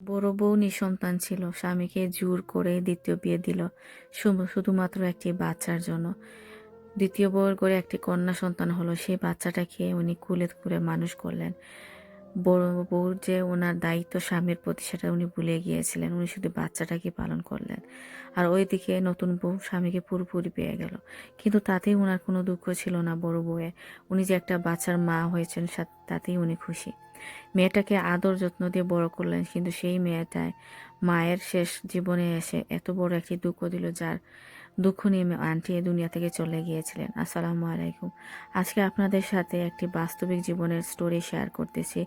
বড় বউ নিঃসন্তান ছিল। স্বামীকে জোর করে দ্বিতীয় বিয়ে দিল শুধুমাত্র একটি বাচ্চার জন্য। দ্বিতীয় বউর করে একটি কন্যা সন্তান হলো। সেই বাচ্চাটাকে উনি কুলে কুলে মানুষ করলেন। বউর যে ওনার দায়িত্ব স্বামীর প্রতি সেটা উনি ভুলে গিয়েছিলেন। উনি শুধু বাচ্চাটাকে পালন করলেন। আর ওইদিকে নতুন বউ স্বামীকে পুরোপুরি পেয়ে গেল। কিন্তু তাতেই ওনার কোনো দুঃখ ছিল না বড় বউয়ে উনি যে একটা বাচ্চার মা হয়েছেন তাতেই উনি খুশি। মেয়েটাকে আদর যত্ন দিয়ে বড় করলেন, কিন্তু সেই মেয়েটায় মায়ের শেষ জীবনে এসে এত বড় একটি দুঃখ দিল, যার দুঃখ নিয়ে আন্টি এ দুনিয়া থেকে চলে গিয়েছিলেন। আসসালামু আলাইকুম। আজকে আপনাদের সাথে একটি বাস্তবিক জীবনের স্টোরি শেয়ার করতেছি,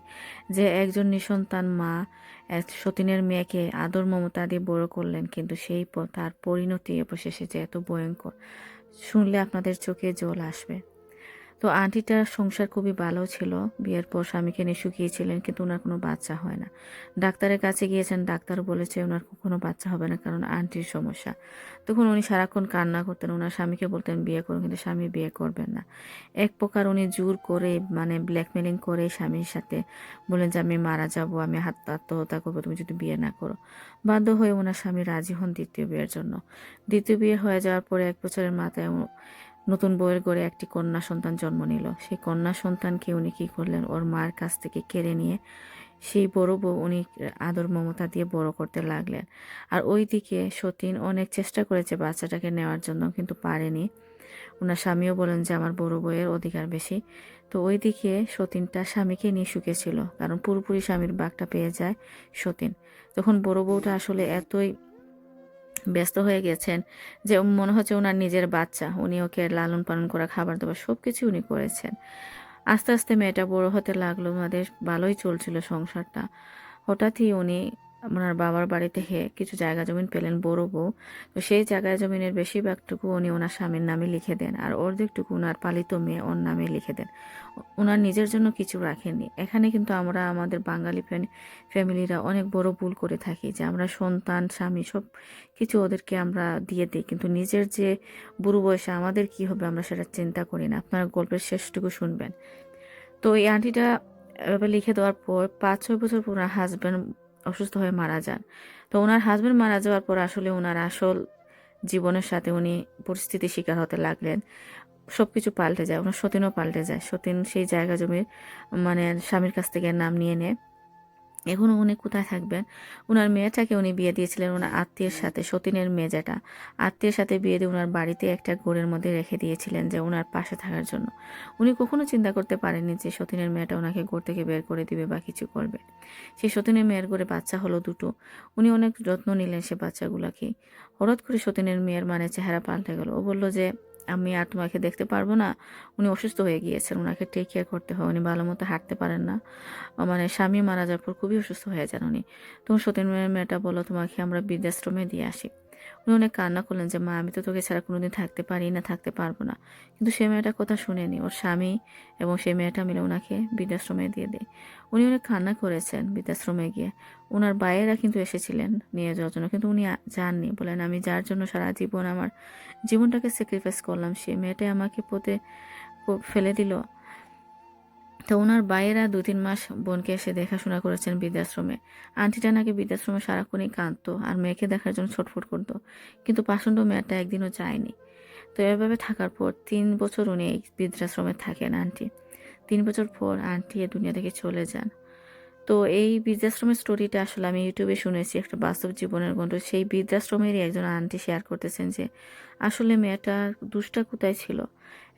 যে একজন নিঃসন্তান মা, এক সতীনের মেয়েকে আদর মমতা দিয়ে বড় করলেন, কিন্তু সেই তার পরিণতি অবশেষে যে এত ভয়ঙ্কর, শুনলে আপনাদের চোখে জল আসবে। তো আন্টিটার সংসার খুবই ভালো ছিল। বিয়ের পর স্বামীকে নিয়ে শুকিয়েছিলেন, কিন্তু ওনার কোনো বাচ্চা হয় না। ডাক্তারের কাছে গিয়েছেন, ডাক্তার বলেছে ওনার কোনো বাচ্চা হবে না কারণ আন্টির সমস্যা। তখন উনি সারাক্ষণ কান্না করতেন, ওনার স্বামীকে বলতেন, বিয়ে করুন কিন্তু স্বামী বিয়ে করবেন না। এক প্রকার উনি জোর করে মানে ব্ল্যাকমেলিং করে স্বামীর সাথে বলেন যে, আমি মারা যাব, আমি হাত, আত্মহত্যা করব, তুমি যদি বিয়ে না করো। বাধ্য হয়ে ওনার স্বামী রাজি হন দ্বিতীয় বিয়ের জন্য। দ্বিতীয় বিয়ে হয়ে যাওয়ার পরে এক বছরের মাথায় নতুন বউয়ের গড়ে একটি কন্যা সন্তান জন্ম নিল। সেই কন্যা সন্তানকে উনি কী করলেন? ওর মার কাছ থেকে কেড়ে নিয়ে সেই বড় বউ উনি আদর মমতা দিয়ে বড় করতে লাগলেন। আর ওই দিকে সতীন অনেক চেষ্টা করেছে বাচ্চাটাকে নেওয়ার জন্য, কিন্তু পারেনি। ওনার স্বামীও বলেন যে, আমার বড় বউয়ের অধিকার বেশি। তো ওইদিকে সতীনটা স্বামীকে নিয়ে সুখে কারণ পুরোপুরি স্বামীর বাঘটা পেয়ে যায় সতীন। তখন বড় বউটা আসলে এতই ব্যস্ত হয়ে গেছেন যে মনে হচ্ছে ওনার নিজের বাচ্চা। উনি ওকে লালন পালন করা, খাবার দাবার সব কিছু উনি করেছেন। আস্তে আস্তে মেয়েটা বড় হতে লাগল। আমাদের ভালোই চলছিল সংসারটা। হঠাৎই উনি ওনার বাবার বাড়ি থেকে কিছু জায়গা জমিন পেলেন বড় বউ। তো সেই জায়গা জমিনের বেশিরভাগটুকু উনি ওনার স্বামীর নামে লিখে দেন আর অর্ধেকটুকু ওনার পালিত মেয়ে ওর নামে লিখে দেন। ওনার নিজের জন্য কিছু রাখেননি। এখানে কিন্তু আমরা আমাদের বাঙালি ফ্যামিলিরা অনেক বড় ভুল করে থাকি যে আমরা সন্তান, স্বামী সব কিছু ওদেরকে আমরা দিয়ে দিই। কিন্তু নিজের যে বুড়ো বয়সে আমাদের কি হবে আমরা সেটা চিন্তা করি না। আপনারা গল্পের শেষটুকু শুনবেন। তো এই আন্টিটা লিখে দেওয়ার পর পাঁচ ছয় বছর পর হাজব্যান্ড অসুস্থ হয়ে মারা যান। তো ওনার হাজব্যান্ড মারা যাওয়ার পর আসলে ওনার আসল জীবনের সাথে উনি পরিস্থিতি শিকার হতে লাগলেন। সব কিছু পাল্টে যায়, ওনার সতীনও পাল্টে যায়। সতীন সেই জায়গা জমির মানে স্বামীর কাছ থেকে নাম নিয়ে নেয়। এখন উনি কোথায় থাকবেন? ওনার মেয়েটাকে উনি বিয়ে দিয়েছিলেন ওনার আত্মীয়ের সাথে, সতীনের মেয়ে যেটা। আত্মীয়ের সাথে বিয়ে দিয়ে ওনার বাড়িতে একটা গোড়ের মধ্যে রেখে দিয়েছিলেন যে ওনার পাশে থাকার জন্য। উনি কখনো চিন্তা করতে পারেননি যে সতীনের মেয়েটা ওনাকে গোড় থেকে বের করে দিবে বা কিছু করবে। সেই সতীনের মেয়ের গোড়ে বাচ্চা হলো দুটো। উনি অনেক যত্ন নিলেন সে বাচ্চাগুলাকে। হঠাৎ করে সতীনের মেয়ের মানে চেহারা পাল্টে গেল। ও বলল যে আমি আর তোমাকে দেখতে পারব না। উনি অসুস্থ হয়ে গিয়েছেন ওনাকে টেক কেয়ার করতে হয়, উনি ভালো মতো হাঁটতে পারেন না। মানে স্বামী মারা যাওয়ার পর খুবই অসুস্থ হয়ে যান উনি। তুমি সতীন মেয়েটা বলো তোমাকে আমরা বৃদ্ধাশ্রমে দিয়ে আসি। উনি অনেক কান্না করলেন যে, মা, আমি তো তোকে ছাড়া কোনোদিন থাকতে পারি না, থাকতে পারব না। কিন্তু সে মেয়েটা কথা শুনেনি। ওর স্বামী এবং সেই মেয়েটা মিলে ওনাকে বৃদ্ধাশ্রমে দিয়ে দেয়। উনি অনেক কান্না করেছেন বৃদ্ধাশ্রমে গিয়ে। ওনার বাইরেরা কিন্তু এসেছিলেন নিয়ে যাওয়ার জন্য। কিন্তু উনি যাননি। বলেন, আমি যার জন্য সারা জীবন আমার জীবনটাকে স্যাক্রিফাইস করলাম, সে মেয়েটাই আমাকে পোতে ফেলে দিল। তো ওনার বাইরা দু তিন মাস বোনকে এসে দেখাশোনা করেছেন বৃদ্ধাশ্রমে। আন্টিটা নাকি বৃদ্ধাশ্রমে সারাক্ষণই কাঁদতো আর মেয়েকে দেখার জন্য ছটফট করতো। কিন্তু পাষণ্ড মেয়েটা একদিনও যায়নি। তো এভাবে থাকার পর তিন বছর উনি এই বৃদ্ধাশ্রমে থাকেন আন্টি। তিন বছর পর আন্টি এ দুনিয়া থেকে চলে যান। তো এই বৃদ্ধাশ্রমের স্টোরিটা আসলে আমি ইউটিউবে শুনেছি, একটা বাস্তব জীবনের গল্প সেই বৃদ্ধাশ্রমেরই একজন আন্টি শেয়ার করতেছেন যে, আসলে মেয়েটার দুষ্টা কোথায় ছিল?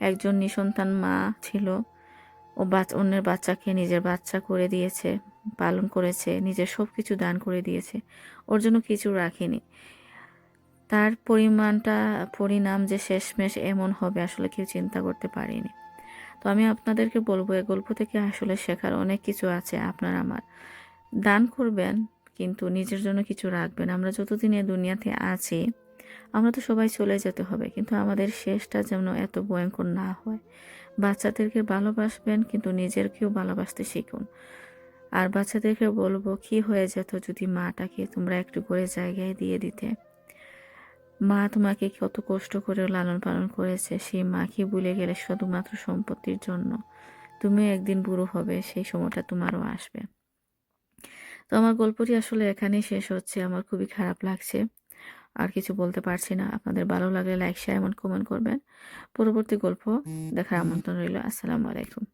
একজন নিঃসন্তান মা ছিল ও অন্যের বাচ্চাকে নিজের বাচ্চা করে দিয়েছে, পালন করেছে, নিজের সব কিছু দান করে দিয়েছে। ওর জন্য কিছু রাখেনি। তার পরিমাণটা, পরিণাম যে শেষমেশ এমন হবে আসলে কেউ চিন্তা করতে পারেনি। তো আমি আপনাদেরকে বলব এই গল্প থেকে আসলে শেখার অনেক কিছু আছে আপনার আমার। দান করবেন, কিন্তু নিজের জন্য কিছু রাখবেন। আমরা যতদিন এই দুনিয়াতে আছি, আমরা তো সবাই চলে যেতে হবে, কিন্তু আমাদের শেষটা যেন এত ভয়ঙ্কর না হয়। বাচ্চাদেরকে ভালোবাসবেন, কিন্তু নিজেরকেও ভালোবাসতে শিখুন। আর বাচ্চাদেরকে বলব, কি হয়ে যেত যদি মাটাকে তোমরা একটু করে জায়গায় দিয়ে দিতে? মা তোমাকে কত কষ্ট করে লালন পালন করেছে। সেই মাকে ভুলে গেলে শুধুমাত্র সম্পত্তির জন্য। তুমি একদিন বুড়ো হবে, সেই সময়টা তোমারও আসবে। তো আমার গল্পটি আসলে এখানেই শেষ হচ্ছে। আমার খুবই খারাপ লাগছে। আর কিছু বলতে পারছি না। আপনাদের ভালো লাগলে লাইক শেয়ার এমন কমেন্ট করবেন। পরবর্তী গল্প দেখার আমন্ত্রণ রইল। আসসালামু আলাইকুম।